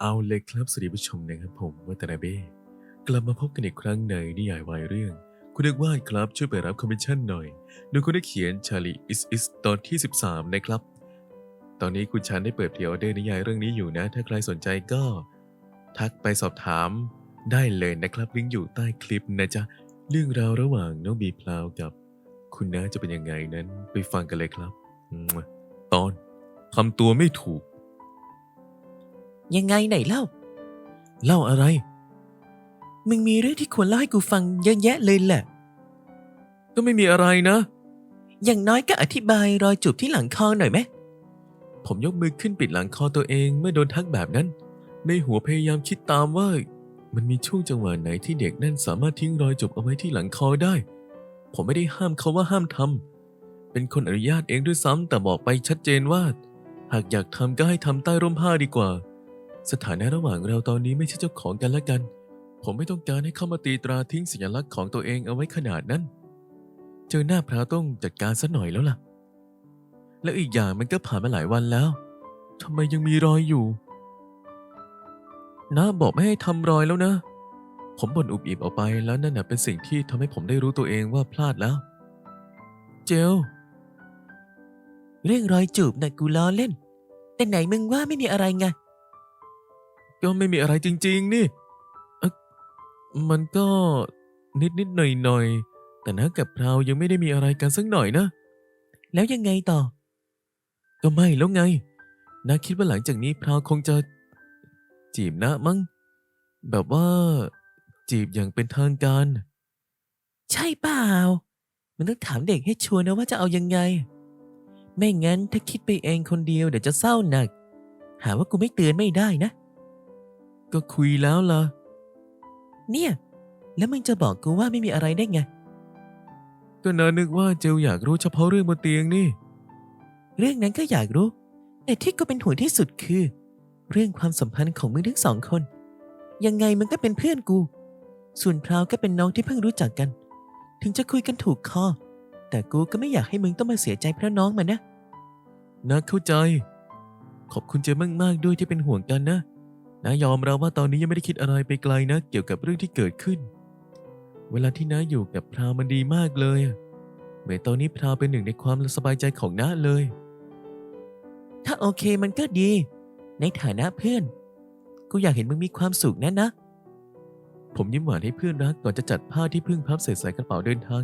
เอาเลยครับสวัสดีผู้ชมนะครับผมวัตนาเบ้กลับมาพบกันอีกครั้งในนิยายวายเรื่อง คุณนึกวาดครับช่วยไปรับคอมมิชชั่นหน่อยโดยคุณได้เขียนชาลีอิสอิสตอนที่ 13 นะครับ ตอนนี้คุณชันได้เปิดพรีออเดอร์นิยายเรื่องนี้อยู่นะ ถ้าใครสนใจก็ ทักไปสอบถามได้เลยนะครับลิงก์อยู่ใต้คลิปนะจ๊ะเรื่องราวระหว่างน้องบีพลาวกับ คุณน้าจะเป็นยังไงนั้นไปฟังกันเลยครับ ตอนทำตัวไม่ถูก ยังไงไหนเล่า เล่าอะไร มึงมีเรื่องที่ควรเล่าให้กูฟังเยอะแยะเลยแหละ ก็ไม่มีอะไรนะ อย่างน้อยก็อธิบายรอยจูบที่หลังคอหน่อยไหมผมยกมือขึ้นปิดหลังคอตัวเองเมื่อโดนทักแบบนั้น ในหัวพยายามคิดตามว่า มันมีช่วงจังหวะไหนที่เด็กนั่นสามารถทิ้งรอยจูบเอาไว้ที่หลังคอได้ ผมไม่ได้ห้ามเขาว่าห้ามทำเป็นคนอนุญาตเองด้วยซ้ำแต่บอกไปชัดเจนว่า หากอยากทำก็ให้ทำใต้ร่มผ้าดีกว่า สถานะระหว่างเราตอนนี้ไม่ใช่เจ้าของกันและกัน ผมไม่ต้องการให้เข้ามาตีตราทิ้งสัญลักษณ์ของตัวเองเอาไว้ขนาดนั้น เจอหน้าพระต้องจัดการซะหน่อยแล้วล่ะ แล้วอีกอย่างมันก็ผ่านมาหลายวันแล้วทำไมยังมีรอยอยู่น้าบอกไม่ให้ทำรอยแล้วนะ ผมบ่นอุบอิบออกไปแล้วนั่นน่ะเป็นสิ่งที่ทำให้ผมได้รู้ตัวเองว่าพลาดแล้ว เจลเรื่องรอยจูบน่ะกูล้อเล่น แต่ไหนมึงว่าไม่มีอะไรไง ก็ไม่มีอะไรจริง ๆ นี่มันก็นิดนิดๆหน่อยหน่อยๆแต่นะกับเรายังไม่ได้มีอะไรกันสักหน่อยนะ แล้วยังไงต่อ ก็ไม่แล้วไงนาคิดว่าหลังจากนี้พราวคงจะจีบนะมั้งแบบว่า จีบอย่างเป็นทางการ ใช่เปล่า มันต้องถามเด็กให้ชัวร์นะว่าจะเอายังไง ไม่งั้นถ้าคิดไปเองคนเดียวเดี๋ยวจะเศร้าหนัก หาว่ากูไม่เตือนไม่ได้นะ ก็คุยแล้วล่ะ เนี่ย แล้วมึงจะบอกกูว่าไม่มีอะไรได้ไง ก็นานึกว่าเจลอยากรู้เฉพาะเรื่องบนเตียงนี่ เรื่องนั้นก็อยากรู้ แต่ที่กูเป็นห่วงที่สุดคือ เรื่องความสัมพันธ์ของมึงทั้งสองคน ยังไงมึงก็เป็นเพื่อนกู ส่วนพราวก็เป็นน้องที่เพิ่งรู้จักกัน ถึงจะคุยกันถูกคอแต่กูก็ไม่อยากให้มึงต้องมาเสียใจเพราะน้องมันนะ นะเข้าใจ ขอบคุณเจมมากๆด้วยที่เป็นห่วงกันนะ นะยอมรับว่าตอนนี้ยังไม่ได้คิดอะไรไปไกลนะเกี่ยวกับเรื่องที่เกิดขึ้น เวลาที่น้าอยู่กับพราวมันดีมากเลยเหมือนตอนนี้พราวเป็นหนึ่งในความสบายใจของน้าเลย ถ้าโอเคมันก็ดี ในฐานะเพื่อน กูอยากเห็นมึงมีความสุขนะนะ ผมยิ้มหวานให้เพื่อนรักก่อนจะจัดผ้าที่เพึ่งพับเศษใส่กระเป๋าเดินทาง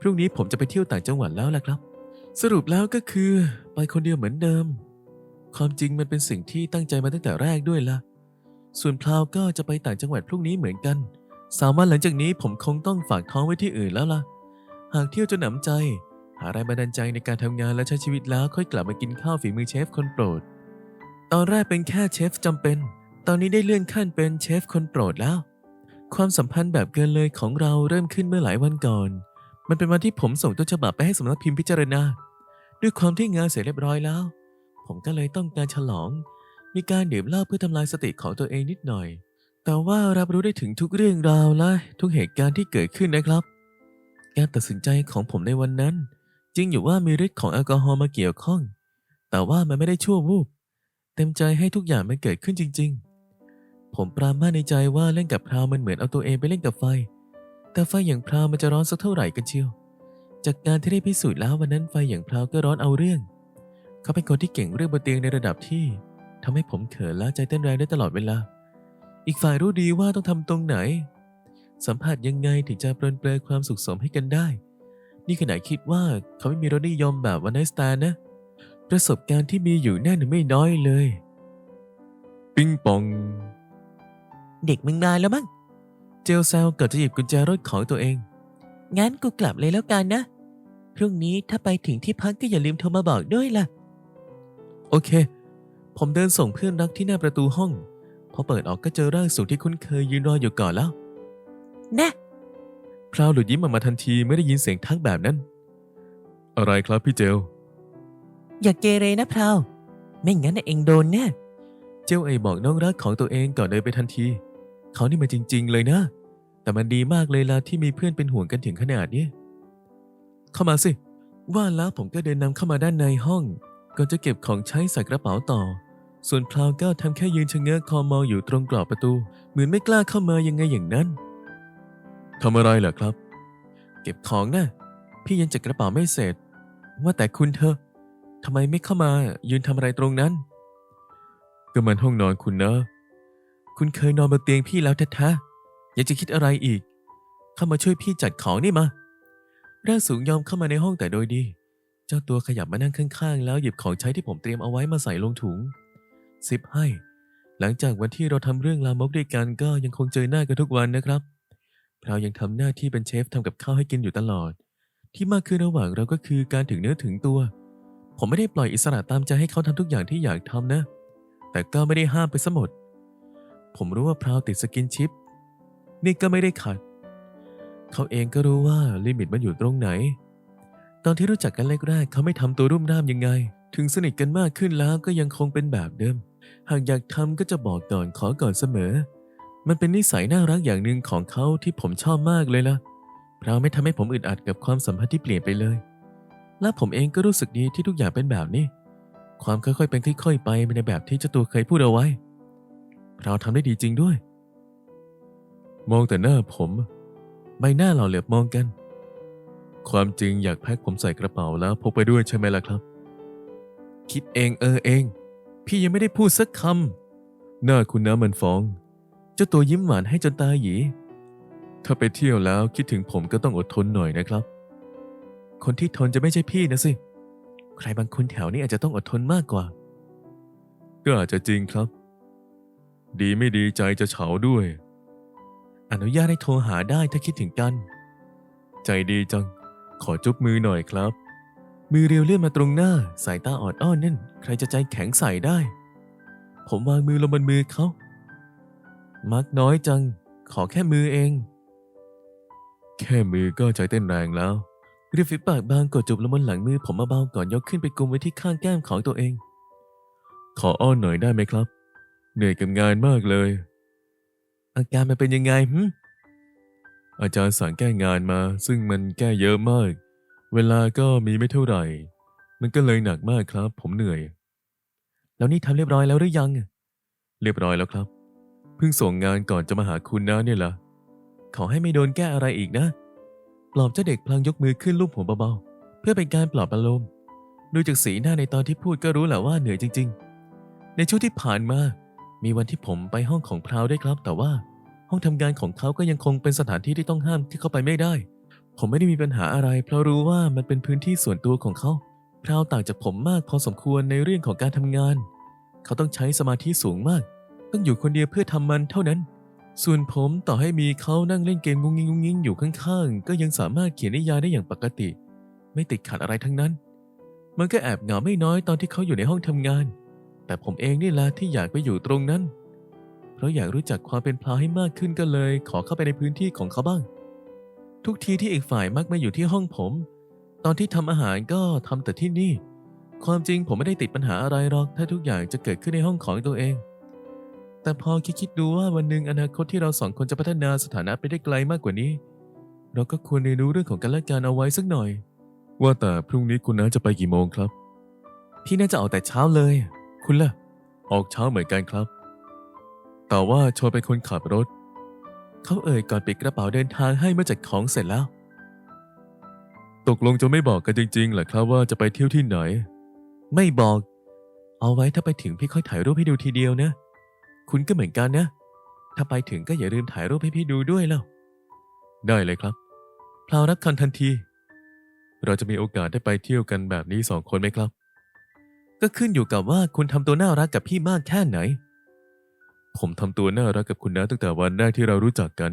พรุ่งนี้ผมจะไปเที่ยวต่างจังหวัดแล้วล่ะครับ สรุปแล้วก็คือ ไปคนเดียวเหมือนเดิม ความจริงมันเป็นสิ่งที่ตั้งใจมาตั้งแต่แรกด้วยล่ะ ส่วนพลาวก็จะไปต่างจังหวัดพรุ่งนี้เหมือนกัน สามวันหลังจากนี้ผมคงต้องฝากท้องไว้ที่อื่นแล้วล่ะ หากเที่ยวจนหนำใจ หาแรงบันดาลใจในการทำงานและใช้ชีวิตแล้วค่อยกลับมากินข้าวฝีมือเชฟคนโปรด ตอนแรกเป็นแค่เชฟจำเป็น ตอนนี้ได้เลื่อนขั้นเป็นเชฟคนโปรดแล้ว ความสัมพันธ์แบบเกินเลยของเราเริ่มขึ้นเมื่อหลายวันก่อน มันเป็นวันที่ผมส่งต้นฉบับไปให้สำนักพิมพ์พิจารณา ด้วยความที่งานเสร็จเรียบร้อยแล้ว ผมก็เลยต้องการฉลอง มีการดื่มเหล้าเพื่อทำลายสติของตัวเองนิดหน่อย แต่ว่ารับรู้ได้ถึงทุกเรื่องราวและทุกเหตุการณ์ที่เกิดขึ้นนะครับ การตัดสินใจของผมในวันนั้น จริงอยู่ว่ามีฤทธิ์ของแอลกอฮอล์มาเกี่ยวข้อง แต่ว่ามันไม่ได้ชั่ววูบเต็มใจให้ทุกอย่างมันเกิดขึ้นจริง ๆ ผมปรามาในใจว่าเล่นกับพราวมันเหมือนเอาตัวเองไปเล่นกับไฟ แต่ไฟอย่างพราวมันจะร้อนสักเท่าไหร่กันเชียว จากการที่ได้พิสูจน์แล้ววันนั้นไฟอย่างพราวก็ร้อนเอาเรื่อง เขาเป็นคนที่เก่งเรื่องบนเตียงในระดับที่ทำให้ผมเขินและใจเต้นแรงได้ตลอดเวลา อีกฝ่ายรู้ดีว่าต้องทำตรงไหน สัมผัสยังไงถึงจะปรนเปรยความสุขสมให้กันได้ นี่ขนาดคิดว่าเขาไม่มีรสนิยมแบบวันไนสตาร์นะ ประสบการณ์ที่มีอยู่แน่นไม่น้อยเลย ปิงปอง เด็กมึงมาแล้วมั้ง เจลแซวก่อนจะหยิบกุญแจรถของตัวเอง งั้นกูกลับเลยแล้วกันนะ พรุ่งนี้ถ้าไปถึงที่พักก็อย่าลืมโทรมาบอกด้วยล่ะ โอเค ผมเดินส่งเพื่อนรักที่หน้าประตูห้อง พอเปิดออกก็เจอร่างสูงที่คุ้นเคยยืนรออยู่ก่อนแล้วนะพราวหลุดยิ้มออกมาทันทีไม่ได้ยินเสียงทักแบบนั้น อะไรครับพี่เจล อย่าเกเรนะพราว ไม่งั้นน่ะเองโดนแน่ เจลเอยบอกน้องรักของตัวเองก่อนเดินไปทันที เขานี่มันจริง ๆ เลยนะ แต่มันดีมากเลยล่ะที่มีเพื่อนเป็นห่วงกันถึงขนาดนี้เข้ามาสิ ว่าแล้วผมก็เดินนำเข้ามาด้านในห้อง ก่อนจะเก็บของใช้ใส่กระเป๋าต่อ ส่วนพลาวก็ทำแค่ยืนชะเง้อคอมองอยู่ตรงกรอบประตู เหมือนไม่กล้าเข้ามายังไงอย่างนั้นทำอะไรล่ะครับ เก็บของนะ่ะพี่ยังจัดกระเป๋าไม่เสร็จ ว่าแต่คุณเธอทำไมไม่เข้ามายืนทำอะไรตรงนั้น ก็มันห้องนอนคุณนะ คุณเคยนอนบนเตียงพี่แล้วแท้ๆยังจะคิดอะไรอีก เข้ามาช่วยพี่จัดของนี่มาร่างสูงยอมเข้ามาในห้องแต่โดยดี เจ้าตัวขยับมานั่งข้างๆ แล้วหยิบของใช้ที่ผมเตรียมเอาไว้มาใส่ลงถุงซิปให้ หลังจากวันที่เราทำเรื่องลามกด้วยกันก็ยังคงเจอหน้ากันทุกวันนะครับพราวยังทำหน้าที่เป็นเชฟทำกับข้าวให้กินอยู่ตลอด ที่มากขึ้นระหว่างเราก็คือการถึงเนื้อถึงตัว ผมไม่ได้ปล่อยอิสระตามใจให้เขาทำทุกอย่างที่อยากทำนะ แต่ก็ไม่ได้ห้ามไปซะหมด ผมรู้ว่าพราวติดสกินชิป นี่ก็ไม่ได้ขัด เขาเองก็รู้ว่าลิมิตมันอยู่ตรงไหน ตอนที่รู้จักกันแรกๆเขาไม่ทำตัวรุ่มร่ามยังไง ถึงสนิทกันมากขึ้นแล้วก็ยังคงเป็นแบบเดิม หากอยากทำก็จะบอกก่อนขอก่อนเสมอ มันเป็นนิสัยน่ารักอย่างหนึ่งของเขาที่ผมชอบมากเลยล่ะพราวไม่ทำให้ผมอึดอัดกับความสัมพันธ์ที่เปลี่ยนไปเลย และผมเองก็รู้สึกดีที่ทุกอย่างเป็นแบบนี้ ความค่อยๆเป็นค่อยๆไปในแบบที่เจ้าตัวเคยพูดเอาไว้ เราทำได้ดีจริงด้วย มองแต่หน้าผม ใบหน้าเราเหลือบมองกัน ความจริงอยากแพ็คผมใส่กระเป๋าแล้วพกไปด้วยใช่ไหมล่ะครับ คิดเองเออเอง พี่ยังไม่ได้พูดสักคำหน้าคุณน้ำมันฟอง เจ้าตัวยิ้มหวานให้จนตาหยี ถ้าไปเที่ยวแล้วคิดถึงผมก็ต้องอดทนหน่อยนะครับ คนที่ทนจะไม่ใช่พี่นะสิ ใครบางคนแถวนี้อาจจะต้องอดทนมากกว่า ก็อาจจะจริงครับ ดีไม่ดีใจจะเฉาด้วย อนุญาตให้โทรหาได้ถ้าคิดถึงกัน ใจดีจัง ขอจุบมือหน่อยครับ มือเรียวเลื่อนมาตรงหน้า สายตาออดอ้อนนั่น ใครจะใจแข็งใส่ได้ ผมวางมือลงบนมือเขา มักน้อยจัง ขอแค่มือเอง แค่มือก็ใจเต้นแรงแล้วริมฝีปากบางกดจูบลงบนหลังมือผมเบาๆก่อนยกขึ้นไปกุมไว้ที่ข้างแก้มของตัวเอง ขออ้อนหน่อยได้ไหมครับ เหนื่อยกับงานมากเลย อาการมันเป็นยังไงหึ อาจารย์สั่งแก้งานมา ซึ่งมันแก้เยอะมาก เวลาก็มีไม่เท่าไหร่ มันก็เลยหนักมากครับ ผมเหนื่อย แล้วนี่ทำเรียบร้อยแล้วหรือยัง เรียบร้อยแล้วครับ เพิ่งส่งงานก่อนจะมาหาคุณนะเนี่ยละขอให้ไม่โดนแก้อะไรอีกนะ ปลอบเจ้าเด็กพลางยกมือขึ้นลูบหัวเบาๆ เพื่อเป็นการปลอบอารมณ์ดูจากสีหน้าในตอนที่พูดก็รู้แหละว่าเหนื่อยจริง ๆ ในช่วงที่ผ่านมา มีวันที่ผมไปห้องของพราวได้ครับ แต่ว่า ห้องทำงานของเขาก็ยังคงเป็นสถานที่ที่ต้องห้ามที่เข้าไปไม่ได้ ผมไม่ได้มีปัญหาอะไร เพราะรู้ว่ามันเป็นพื้นที่ส่วนตัวของเขาพราวต่างจากผมมากพอสมควรในเรื่องของการทำงาน เขาต้องใช้สมาธิสูงมาก ต้องอยู่คนเดียวเพื่อทำมันเท่านั้น ส่วนผมต่อให้มีเขานั่งเล่นเกมงุ้งงิงงุ้งงิงอยู่ข้างๆ ก็ยังสามารถเขียนนิยายได้อย่างปกติ ไม่ติดขัดอะไรทั้งนั้น มันก็แอบเหงาไม่น้อยตอนที่เขาอยู่ในห้องทำงาน แต่ผมเองนี่แหละที่อยากไปอยู่ตรงนั้น เพราะอยากรู้จักความเป็นพลาให้มากขึ้นก็เลย ขอเข้าไปในพื้นที่ของเขาบ้าง ทุกทีที่อีกฝ่ายมักมาอยู่ที่ห้องผม ตอนที่ทำอาหารก็ทำแต่ที่นี่ ความจริงผมไม่ได้ติดปัญหาอะไรหรอกถ้าทุกอย่างจะเกิดขึ้นในห้องของตัวเอง แต่พอคิดคิดๆดูว่าวันหนึ่งอนาคตที่เราสองคนจะพัฒนาสถานะไปได้ไกลมากกว่านี้ เราก็ควรเรียนรู้เรื่องของกันและกันเอาไว้สักหน่อย ว่าแต่พรุ่งนี้คุณน้าจะไปกี่โมงครับ พี่น่าจะออกแต่เช้าเลย คุณล่ะ ออกเช้าเหมือนกันครับ แต่ว่าโชว์เป็นคนขับรถ เขาเอ่ยก่อนปิดกระเป๋าเดินทางให้เมื่อจัดของเสร็จแล้ว ตกลงจะไม่บอกกันจริงๆเหรอครับว่าจะไปเที่ยวที่ไหน ไม่บอก เอาไว้ถ้าไปถึงพี่ค่อยถ่ายรูปให้ดูทีเดียวนะ คุณก็เหมือนกันนะ ถ้าไปถึงก็อย่าลืมถ่ายรูปให้พี่ดูด้วยแล้วได้เลยครับพลาวรับคำทันที เราจะมีโอกาสได้ไปเที่ยวกันแบบนี้สองคนไหมครับ ก็ขึ้นอยู่กับว่าคุณทำตัวน่ารักกับพี่มากแค่ไหน ผมทำตัวน่ารักกับคุณนะตั้งแต่วันแรกที่เรารู้จักกัน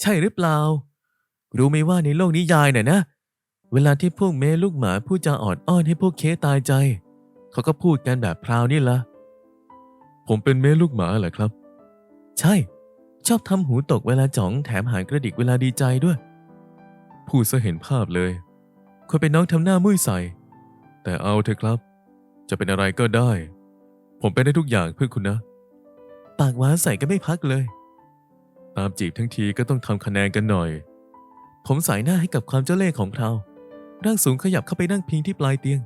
ใช่หรือเปล่า รู้ไหมว่าในโลกนิยายน่ะนะ เวลาที่พวกเมลูกหมาพูดจาอ่อนอ้อนให้พวกเคตายใจ เขาก็พูดกันแบบพราวนี่ละผมเป็นเมลูกหมาเหรอครับ ใช่ ชอบทำหูตกเวลาจ๋องแถมหางกระดิกเวลาดีใจด้วย พูดซะเห็นภาพเลยคนเป็นน้องทำหน้ามุ้ยใส่ แต่เอาเถอะครับ จะเป็นอะไรก็ได้ ผมเป็นได้ทุกอย่างเพื่อคุณนะ ปากหวานใส่ก็ไม่พักเลย ตามจีบทั้งทีก็ต้องทำคะแนนกันหน่อย ผมสายหน้าให้กับความเจ้าเล่ห์ของเราร่างสูงขยับเข้าไปนั่งพิงที่ปลายเตียง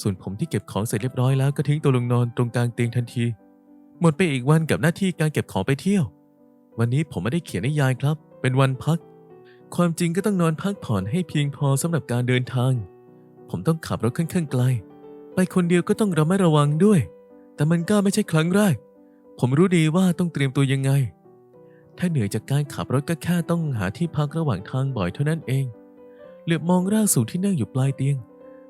ส่วนผมที่เก็บของเสร็จเรียบร้อยแล้วก็ทิ้งตัวลงนอนตรงกลางเตียงทันที หมดไปอีกวันกับหน้าที่การเก็บของไปเที่ยว วันนี้ผมไม่ได้เขียนนิยายครับ เป็นวันพัก ความจริงก็ต้องนอนพักผ่อนให้เพียงพอสำหรับการเดินทาง ผมต้องขับรถค่อนข้างไกล ไปคนเดียวก็ต้องระมัดระวังด้วย แต่มันก็ไม่ใช่ครั้งแรก ผมรู้ดีว่าต้องเตรียมตัวยังไง ถ้าเหนื่อยจากการขับรถก็แค่ต้องหาที่พักระหว่างทางบ่อยเท่านั้นเอง เหลือบมองร่างสูงที่นั่งอยู่ปลายเตียง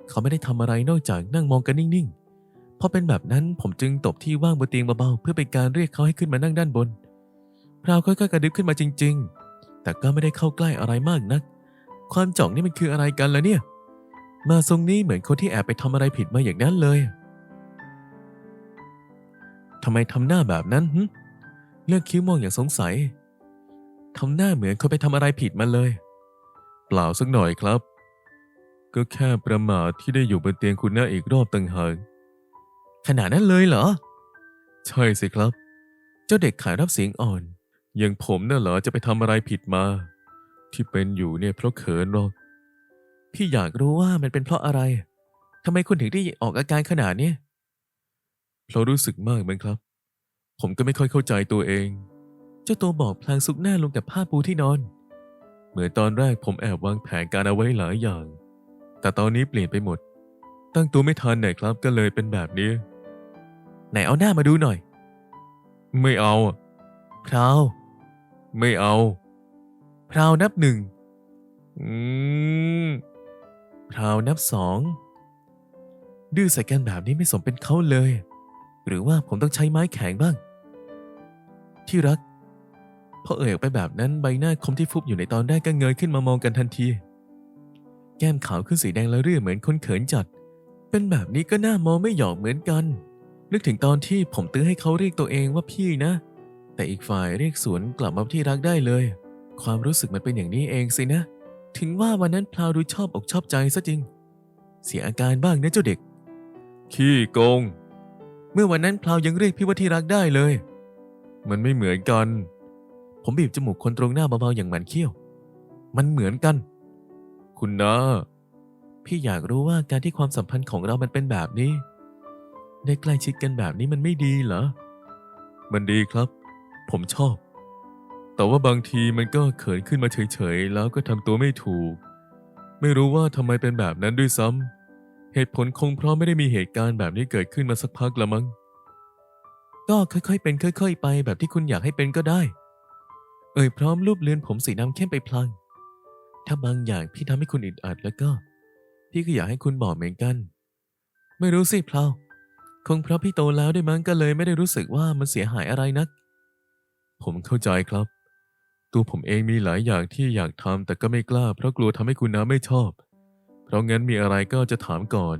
เขาไม่ได้ทำอะไรนอกจากนั่งมองกันนิ่งๆ พอเป็นแบบนั้นผมจึงตบที่ว่างบนเตียงเบาๆเพื่อเป็นการเรียกเขาให้ขึ้นมานั่งด้านบนพราวค่อยๆกระดึบขึ้นมาจริง ๆ แต่ก็ไม่ได้เข้าใกล้อะไรมากนัก ความจ่องนี่มันคืออะไรกันล่ะเนี่ย มาทรงนี้เหมือนคนที่แอบไปทำอะไรผิดมาอย่างนั้นเลย ทำไมทำหน้าแบบนั้นเลือกคิ้วมองอย่างสงสัยทำหน้าเหมือนคนไปทำอะไรผิดมาเลย เปล่าสักหน่อยครับ ก็แค่ประมาทที่ได้อยู่บนเตียงคุณหน้าอีกรอบต่างหากขนาดนั้นเลยเหรอ ใช่สิครับ เจ้าเด็กขายรับเสียงอ่อน อย่างผมน่ะเหรอจะไปทำอะไรผิดมา ที่เป็นอยู่เนี่ยเพราะเขินหรอก พี่อยากรู้ว่ามันเป็นเพราะอะไรทำไมคุณถึงได้ออกอาการขนาดนี้ เพราะรู้สึกมากมั้งครับ ผมก็ไม่ค่อยเข้าใจตัวเอง เจ้าตัวบอกพลางซุกหน้าลงกับผ้าปูที่นอน เหมือนตอนแรกผมแอบวางแผนการเอาไว้หลายอย่าง แต่ตอนนี้เปลี่ยนไปหมด ตั้งตัวไม่ทันไหนครับก็เลยเป็นแบบนี้ ไหนเอาหน้ามาดูหน่อย ไม่เอาพราวไม่เอาพราวนับหนึ่งอืมพราวนับสองดื้อใส่กันแบบนี้ไม่สมเป็นเขาเลย หรือว่าผมต้องใช้ไม้แข็งบ้าง ที่รัก พอเอ่ยออกไปแบบนั้นใบหน้าคมที่ฟุบอยู่ในตอนแรกก็เงยขึ้นมามองกันทันที แก้มขาวขึ้นสีแดงแล้วเรื่อเหมือนคนเขินจัด เป็นแบบนี้ก็น่ามองไม่หยอกเหมือนกัน นึกถึงตอนที่ผมตื้อให้เขาเรียกตัวเองว่าพี่นะ แต่อีกฝ่ายเรียกสวนกลับมาที่รักได้เลย ความรู้สึกมันเป็นอย่างนี้เองสินะ ถึงว่าวันนั้นพลาวดูชอบอกชอบใจซะจริง เสียอาการบ้างนะเจ้าเด็ก ขี้โกง มื่อวันนั้นพลาวยังเรียกพี่ว่าที่รักได้เลย มันไม่เหมือนกัน ผมบีบจมูกคนตรงหน้าเบาๆอย่างหมันเขี้ยว มันเหมือนกัน คุณนะพี่อยากรู้ว่าการที่ความสัมพันธ์ของเรามันเป็นแบบนี้ ได้ใกล้ชิดกันแบบนี้มันไม่ดีเหรอ มันดีครับ ผมชอบ แต่ว่าบางทีมันก็เขินขึ้นมาเฉยๆ แล้วก็ทำตัวไม่ถูก ไม่รู้ว่าทำไมเป็นแบบนั้นด้วยซ้ำ เหตุผลคงเพราะไม่ได้มีเหตุการณ์แบบนี้เกิดขึ้นมาสักพักละมั้ง ก็ค่อยๆ เป็นค่อย ๆ ไปแบบที่คุณอยากให้เป็นก็ได้ เอ่ยพร้อมรูปเลือนผมสีดำเข้มไปพลาง ถ้าบางอย่างพี่ทำให้คุณอึดอัดแล้วก็ พี่ก็อยากให้คุณบอกเหมือนกัน ไม่รู้สิพลาวคงเพราะพี่โตแล้วด้วยมั้งก็เลยไม่ได้รู้สึกว่ามันเสียหายอะไรนัก ผมเข้าใจครับ ตัวผมเองมีหลายอย่างที่อยากทำแต่ก็ไม่กล้าเพราะกลัวทำให้คุณน้าไม่ชอบ เพราะงั้นมีอะไรก็จะถามก่อน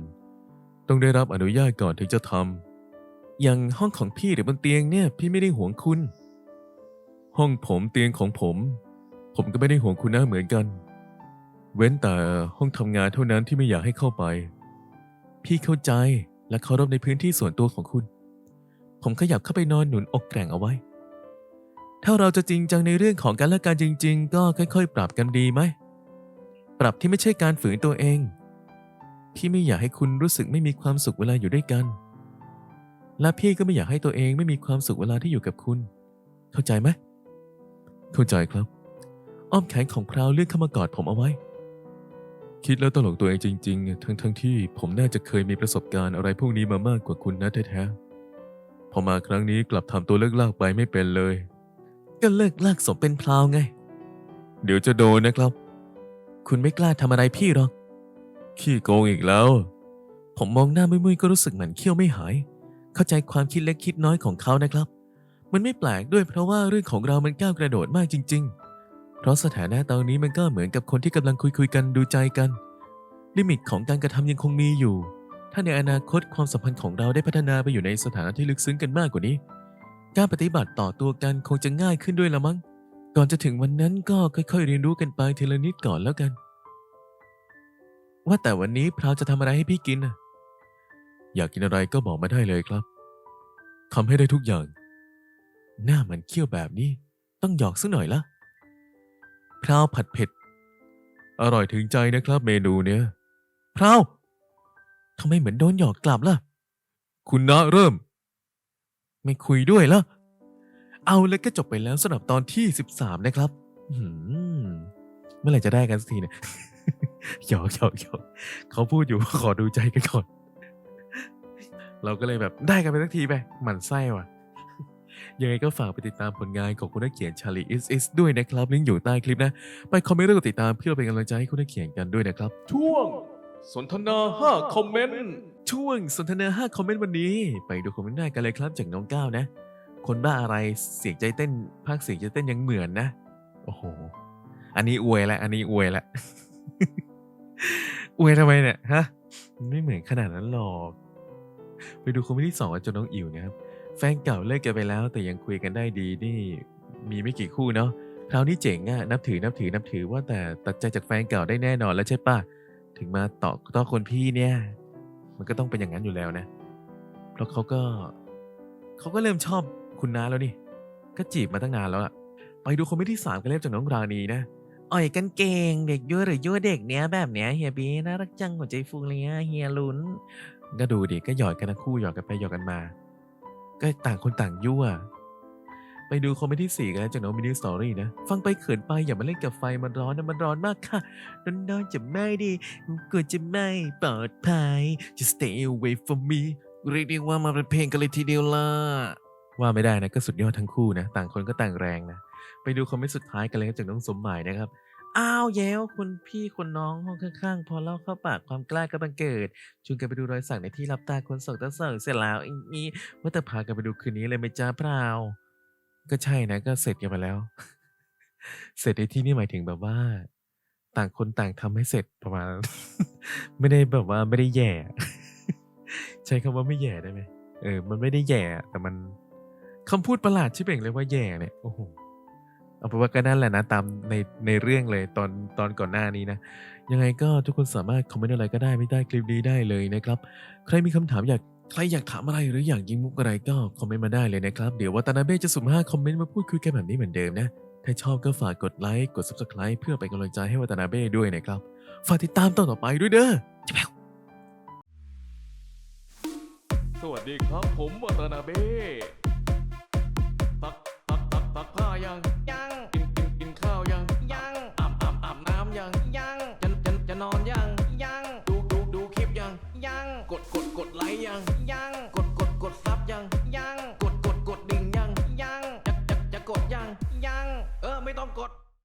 ต้องได้รับอนุญาตก่อนถึงจะทำอย่างห้องของพี่หรือบนเตียงเนี่ย พี่ไม่ได้ห่วงคุณ ห้องผมเตียงของผม ผมก็ไม่ได้ห่วงคุณน้าเหมือนกัน เว้นแต่ห้องทำงานเท่านั้นที่ไม่อยากให้เข้าไป พี่เข้าใจและเคารพในพื้นที่ส่วนตัวของคุณ ผมขยับเข้าไปนอนหนุนอกแกร่งเอาไว้ ถ้าเราจะจริงจังในเรื่องของการและการจริง ๆ ก็ค่อย ๆ ปรับกันดีไหม ปรับที่ไม่ใช่การฝืนตัวเอง พี่ไม่อยากให้คุณรู้สึกไม่มีความสุขเวลาอยู่ด้วยกัน และพี่ก็ไม่อยากให้ตัวเองไม่มีความสุขเวลาที่อยู่กับคุณ เข้าใจไหมเข้าใจครับ อ้อมแขนของพราวเลื่อนเข้ามากอดผมเอาไว้ คิดแล้วตลกตัวเองจริง ๆ ทั้งๆทที่ผมน่าจะเคยมีประสบการณ์อะไรพวกนี้มามากกว่าคุณนะแท้ๆพอมาครั้งนี้กลับทำตัวเลิกลากไปไม่เป็นเลย ก็เลิกลากสมเป็นพราวไง เดี๋ยวจะโดนนะครับ คุณไม่กล้าทำอะไรพี่หรอก ขี้โกงอีกแล้ว ผมมองหน้ามุ้ยๆก็รู้สึกเหมือนเขี้ยวไม่หาย เข้าใจความคิดเล็กคิดน้อยของเขานะครับ มันไม่แปลกด้วยเพราะว่าเรื่องของเรามันก้าวกระโดดมากจริง ๆ เพราะสถานะตอนนี้มันก็เหมือนกับคนที่กำลังคุยคุยกันดูใจกัน ลิมิตของการกระทำยังคงมีอยู่ ถ้าในอนาคตความสัมพันธ์ของเราได้พัฒนาไปอยู่ในสถานะที่ลึกซึ้งกันมากกว่านี้ การปฏิบัติต่อตัวกันคงจะง่ายขึ้นด้วยละมั้ง ก่อนจะถึงวันนั้นก็ค่อยๆ เรียนรู้กันไปทีละนิดก่อนแล้วกัน ว่าแต่วันนี้พราวจะทำอะไรให้พี่กินน่ะ อยากกินอะไรก็บอกมาได้เลยครับทำให้ได้ทุกอย่าง หน้ามันเขี้ยวแบบนี้ ต้องหยอกสักหน่อยละพราวผัดเผ็ด อร่อยถึงใจนะครับเมนูเนี้ยพราวทำไมเหมือนโดนหยอกกลับล่ะ คุณนะเริ่ม ไม่คุยด้วยล้ว เอาแล้วก็จบไปแล้วสำหรับตอนที่ 13 นะครับเมื่อไหร่จะได้กันสักทีเนี่ยหยอกหยอกหยอกเขาพูดอยู่ขอดูใจกันก่อน เราก็เลยแบบได้กันไปสักทีไปหมั่นไส้ว่ะ ยังไงก็ฝากไปติดตามผลงานของคุณนักเขียนชาลีอิสอิสด้วยนะครับ ลิงก์อยู่ใต้คลิปนะ ไปคอมเมนต์แล้วกดติดตามเพื่อเป็นกำลังใจให้คุณนักเขียนกันด้วยนะครับ ช่วงสนทนา 5 คอมเมนต์ ช่วงสนทนา 5 คอมเมนต์วันนี้ ไปดูคอมเมนต์ได้กันเลยครับจากน้องก้าวนะ คนบ้าอะไรเสียงใจเต้นภาคเสียงใจเต้นยังเหมือนนะ โอ้โห อันนี้อวยละอันนี้อวยละอวยทำไมเนี่ยฮะไม่เหมือนขนาดนั้นหรอก ไปดูคอมเมนต์ที่สองจนน้องอิ๋วนะครับ แฟนเก่าเลิกกันไปแล้ว แต่ยังคุยกันได้ดีนี่มีไม่กี่คู่เนาะคราวนี้เจ๋งอะนับถือนับถือนับถือว่าแต่ตัดใจจากแฟนเก่าได้แน่นอนแล้วใช่ปะถึงมาต่อต่อคนพี่เนี่ย มันก็ต้องเป็นอย่างนั้นอยู่แล้วนะ เพราะเขาก็เขาก็เริ่มชอบ คุณน้าแล้วนี่ ก็จีบมาตั้งนานแล้วอะไปดูคอมเมนต์ที่สามกันเริ่จากน้องราณีนะอ่อยกันเก่งเด็กยั่วหรือยั่วเด็กเนี้ยแบบเนี้ยเฮียบีน่ารักจังหัวใจฟูเลยอะเฮียลุ้น ก็ดูดิก็หยอดกันทั้งคู่หยอดกันไปหยอดกันมา ก็ต่างคนต่างยั่วไปดูคอมเมนต์ที่สี่กันแล้วจากน้องมินิสตอรี่นะ ฟังไปเขินไปอย่ามาเล่นกับไฟมันร้อนนะมันร้อนมากค่ะร้อนจะไม่ดีกลัวจะไม่ปลอดภัย just stay away from me เรียกได้ว่ามาเป็นเพลงกันเลยทีเดียวล่ะ ว่าไม่ได้นะก็สุดยอดทั้งคู่นะต่างคนก็ต่างแรงนะไปดูคอมเมนต์สุดท้ายกันเลยครับจากน้องสมหมายนะครับอ้าวแย้วคุณพี่คนน้องห้องข้างๆ พอเล่าเข้าปากความกล้าก็บังเกิดชวนกันไปดูรอยสักในที่รับตาคนส่งต่อส่งเสร็จแล้วอีนี้ว่าแต่พากันไปดูคืนนี้เลยไหมจ้าเปล่าก็ใช่นะก็เสร็จกันไปแล้ว เสร็จในที่นี่หมายถึงแบบว่า ต่างคนต่างทำให้เสร็จประมาณ ไม่ได้แบบว่าไม่ได้แย่ ใช้คำว่าไม่แย่ได้ไหมเออ มันไม่ได้แย่แต่มัน คำพูดประหลาดชิบเองเลยว่าแย่เนี่ยโอ้โหเอาเป็นว่าก็นั่นแหละนะตามในในเรื่องเลยตอนตอนก่อนหน้านี้นะ ยังไงก็ทุกคนสามารถคอมเมนต์อะไรก็ได้ไม่ได้คลิปนี้ได้เลยนะครับ ใครมีคำถามอยากใครอยากถามอะไรหรืออยากยิงมุกอะไรก็คอมเมนต์มาได้เลยนะครับ เดี๋ยววัตนาเบ้จะสุ่มห้าคอมเมนต์มาพูดคุยกันแบบนี้เหมือนเดิมนะ ถ้าชอบก็ฝากกดไลค์กด subscribe เพื่อเป็นกำลังใจให้วัตนาเบ้ด้วยนะครับ ฝากติดตามตอนต่อไปด้วยเด้อสวัสดีครับผมวัตนาเบ้